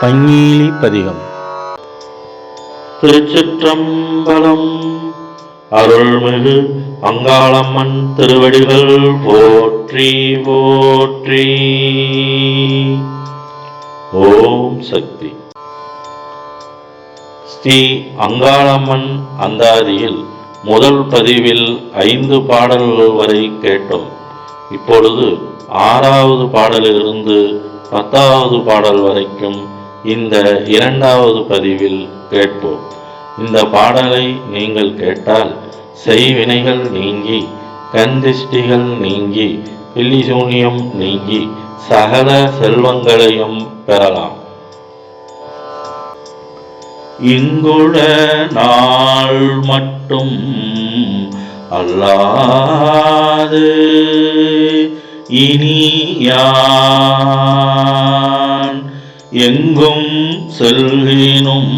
பங்கீலி பதிகம். திருச்சிற்றம்பலம் அருள்மிகு அங்காளம்மன் திருவடிகள் போற்றி போற்றி. ஓம் சக்தி. ஸ்ரீ அங்காளம்மன் அந்தாதியில் முதல் பதிவில் ஐந்து பாடல்கள் வரை கேட்டோம். இப்பொழுது ஆறாவது பாடலிலிருந்து பத்தாவது பாடல் வரைக்கும் இந்த இரண்டாவது பதிவில் கேட்போம். இந்த பாடலை நீங்கள் கேட்டால் செய்வினைகள் நீங்கி கந்திஷ்டிகள் நீங்கி பில்லிசூனியம் நீங்கி சகல செல்வங்களையும் பெறலாம். இங்குள நாள் மட்டும் அல்லாது இனியான் எங்கும் செல்கினும்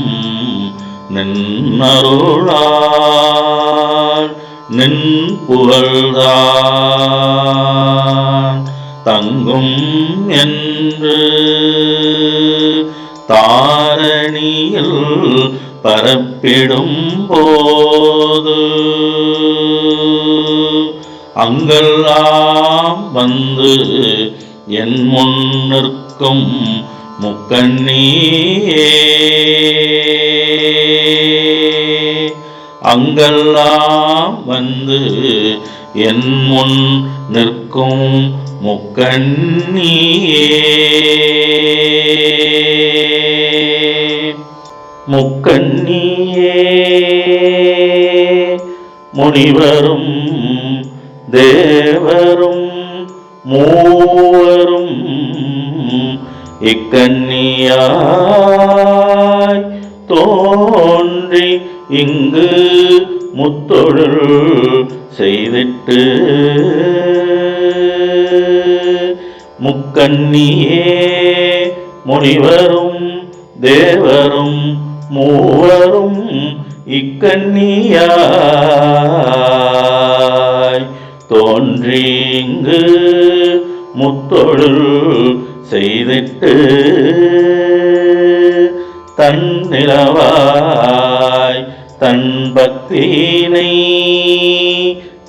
நின்னருளார் நின் புகழ்தான் தங்கும் என்று தாரணியில் பரப்பிடும் போது அங்கெல்லாம் வந்து என் முன் நிற்கும் முக்கண்ணியே. அங்கெல்லாம் வந்து என் முன் நிற்கும் முக்கண்ணியே. முக்கண்ணியே. முனிவரும் தேவரும் மூ இக்கண்ணியாய் தோன்றி இங்கு முத்தொழில் செய்திட்டு முக்கண்ணியே முனிவரும் தேவரும் மூவரும் இக்கண்ணியாய் தோன்றி இங்கு முத்தொழில் செய்திட்டு தன்னிலவாய் தன் பக்தியினை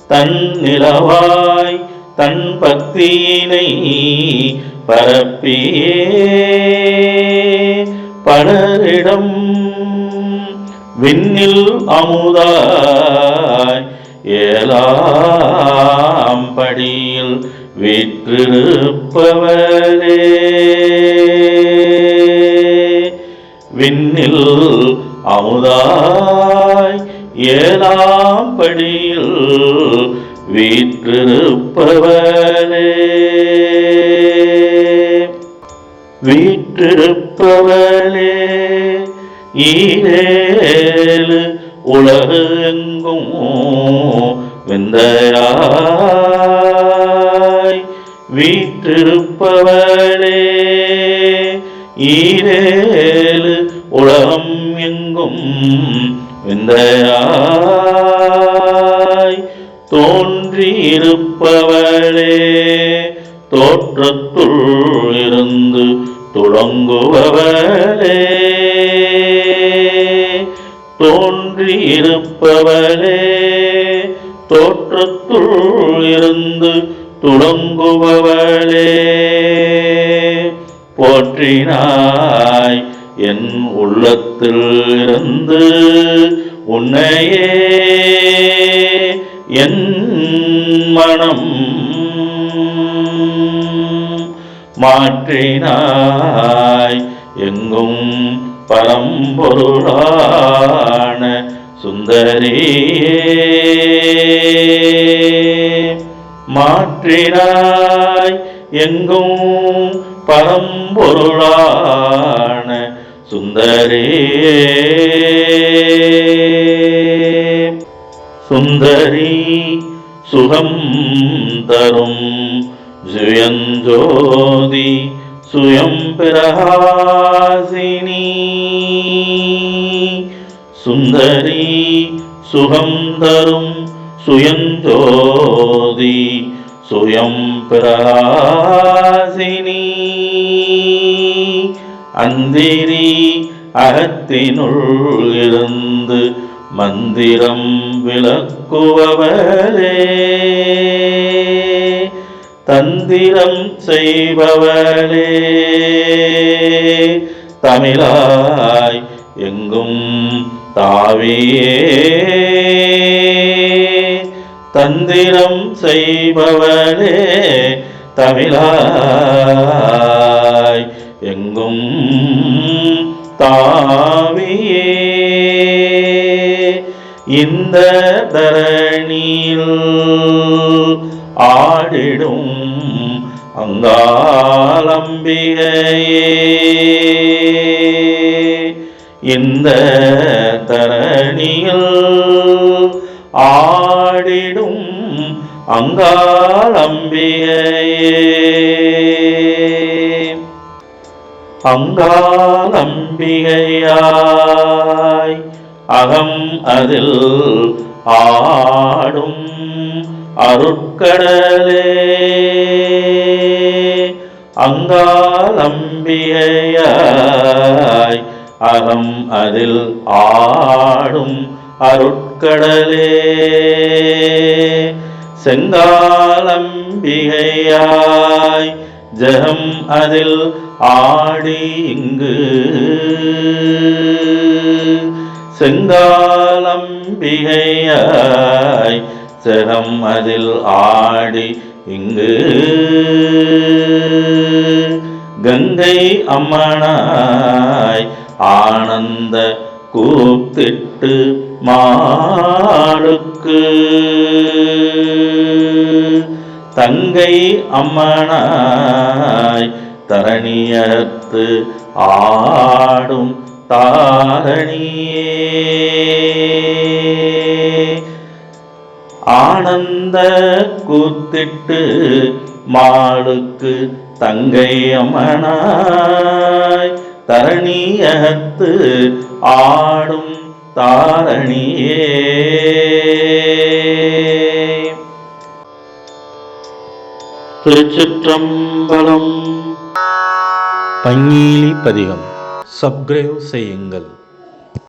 தன்னிலவாய் தன் பக்தியினை பரப்பியே. பலரிடம் விண்ணில் அமுதாய் ஏலாம் படியில் வீற்றிருப்பவரே விண்ணில் அமுதாய் ஏலாம் படியில் வீற்றிருப்பவரே வீற்றிருப்பவளே ஈரேழு உலகெங்கும் விந்தையாய் வீற்றிருப்பவளே ஈரேழு உலகம் எங்கும் விந்தையாய் தோன்றியிருப்பவளே தோற்றத்துள் இருந்து துளங்குபவளே தோன்றியிருப்பவளே தோற்றத்துள் இருந்து துளங்குபவளே என் உள்ளத்தில் இருந்து உன்னையே என் மனம் மாற்றினாய். எங்கும் பரம்பொருளான சுந்தரியே மாற்றினாய். எங்கும் பரம்பொருளான സുന്ദരേ. സുന്ദരി സുഖം തരും ജുയന്തോതി സ്വയം പ്രഹാസിനി. സുന്ദരി സുഖം തരും സ്വയം ചോതി സ്വയം പ്രഹാസി அந்திரி அறத்தினுள் இருந்து மந்திரம் விளக்குபவரே. தந்திரம் செய்பவளே. தமிழாய் எங்கும் தாவியே. தந்திரம் செய்பவளே தமிழாய். எங்கும் தாவியே இந்த தரணியில் ஆடிடும் அங்காலம்பிகையே. இந்த தரணியில் ஆடிடும் அங்காலம்பிகையே. அங்காளம்பிகையே அங்காளம்பிகையாய் அகம் அதில் ஆடும் அருட்கடலே. அங்காளம்பிகையாய் அகம் அதில் ஆடும் அருட்கடலே. செங்காலம்பிகையாய் ஜெகம் அதில் ஆடி இங்கு. செங்காலம்பிகையாய் செகம் அதில் ஆடி இங்கு. கங்கை அம்மனாய் ஆனந்த கூப்பிட்டு மாடுக்கு தங்கை அம்மனாய் தரணியத்து ஆடும் தாரணியே. ஆனந்த கூத்திட்டு மாளுக்கு தங்கை அம்மனாய் தரணியத்து ஆடும் தாரணியே. திருச்சிற்றம்பலம். பங்கீலி பதிகம். சப்ஸ்கிரைப் செய்யுங்கள்.